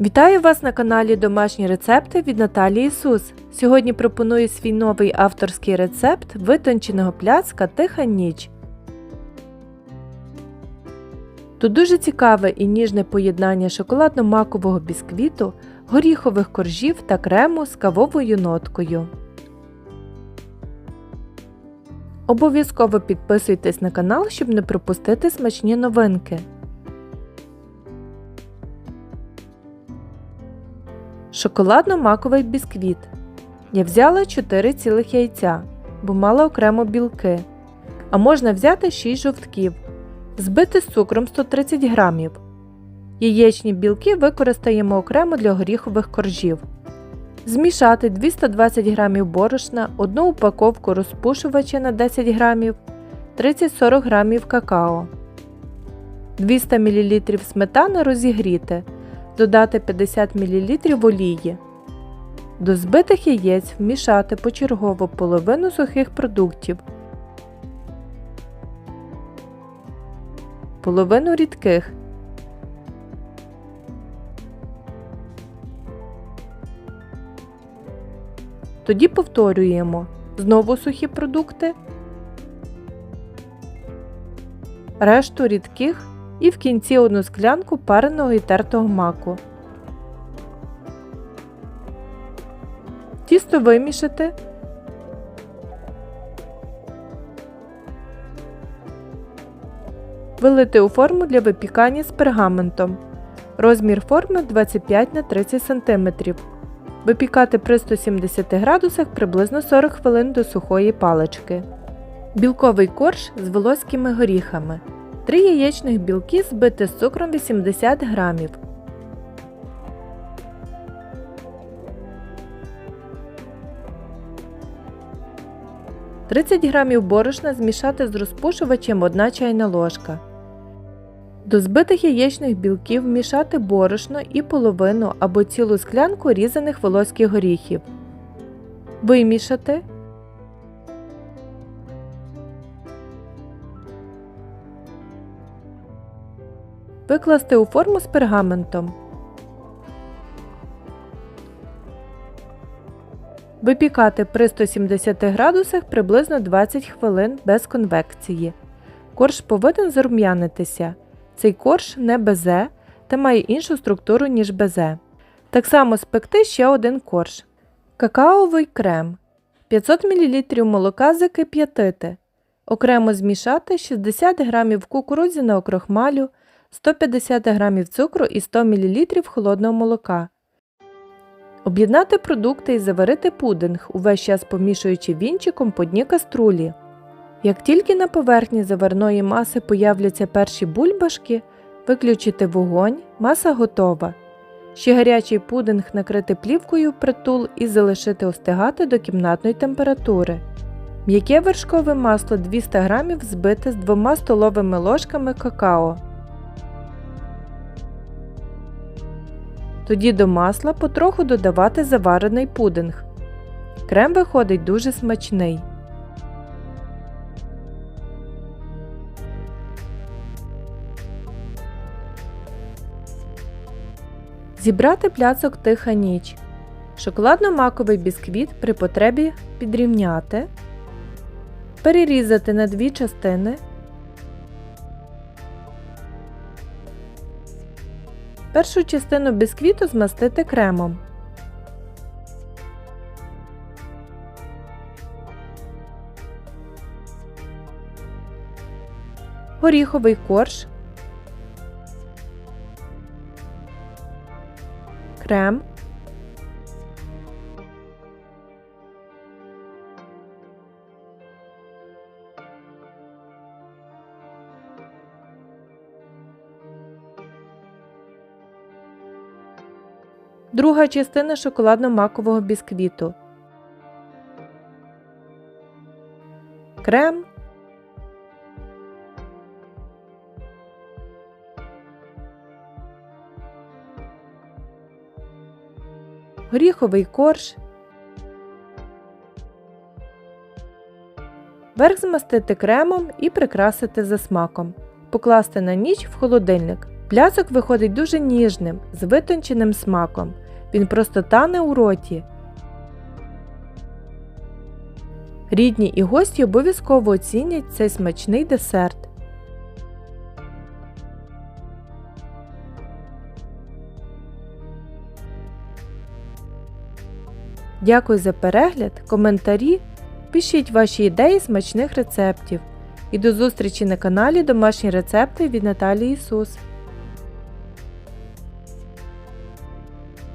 Вітаю вас на каналі Домашні рецепти від Наталії Ісус. Сьогодні пропоную свій новий авторський рецепт витонченого пляцка Тиха ніч. Тут дуже цікаве і ніжне поєднання шоколадно-макового бісквіту, горіхових коржів та крему з кавовою ноткою. Обов'язково підписуйтесь на канал, щоб не пропустити смачні новинки. Шоколадно-маковий бісквіт. Я взяла 4 цілих яйця, бо мала окремо білки. А можна взяти 6 жовтків, збити з цукром 130 г. Яєчні білки використаємо окремо для горіхових коржів. Змішати 220 г борошна, одну упаковку розпушувача на 10 г, 30-40 г какао, 200 мл сметани розігріти, додати 50 мл олії. До збитих яєць вмішати почергово половину сухих продуктів, половину рідких. Тоді повторюємо знову сухі продукти, решту рідких і в кінці одну склянку пареного і тертого маку. Тісто вимішати. Вилити у форму для випікання з пергаментом. Розмір форми 25 на 30 см. Випікати при 170 градусах приблизно 40 хвилин до сухої палички. Білковий корж з волоськими горіхами. 3 яєчних білки збити з цукром 80 грамів. Тридцять грамів борошна змішати з розпушувачем 1 чайна ложка. До збитих яєчних білків вмішати борошно і половину або цілу склянку різаних волоських горіхів. Вимішати. Викласти у форму з пергаментом. Випікати при 170 градусах приблизно 20 хвилин без конвекції. Корж повинен зарум'янитися. Цей корж не безе та має іншу структуру, ніж безе. Так само спекти ще один корж. Какаовий крем. 500 мл молока закип'ятити. Окремо змішати 60 г кукурудзяного крохмалю, 150 г цукру і 100 мл холодного молока. Об'єднати продукти і заварити пудинг, увесь час помішуючи вінчиком по дні каструлі. Як тільки на поверхні заварної маси появляться перші бульбашки, виключити вогонь, маса готова. Ще гарячий пудинг накрити плівкою притул і залишити остигати до кімнатної температури. М'яке вершкове масло 200 г збите з 2 столовими ложками какао. Тоді до масла потроху додавати заварений пудинг. Крем виходить дуже смачний. Зібрати пляцок тиха ніч. Шоколадно-маковий бісквіт при потребі підрівняти, перерізати на дві частини, першу частину бісквіту змастити кремом. Горіховий корж крем, друга частина шоколадно-макового бісквіту, крем, горіховий корж, верх змастити кремом і прикрасити за смаком, покласти на ніч в холодильник. Пляцок виходить дуже ніжним, з витонченим смаком. Він просто тане у роті. Рідні і гості обов'язково оцінять цей смачний десерт. Дякую за перегляд, коментарі. Пишіть ваші ідеї смачних рецептів. І до зустрічі на каналі Домашні рецепти від Наталії Ісус.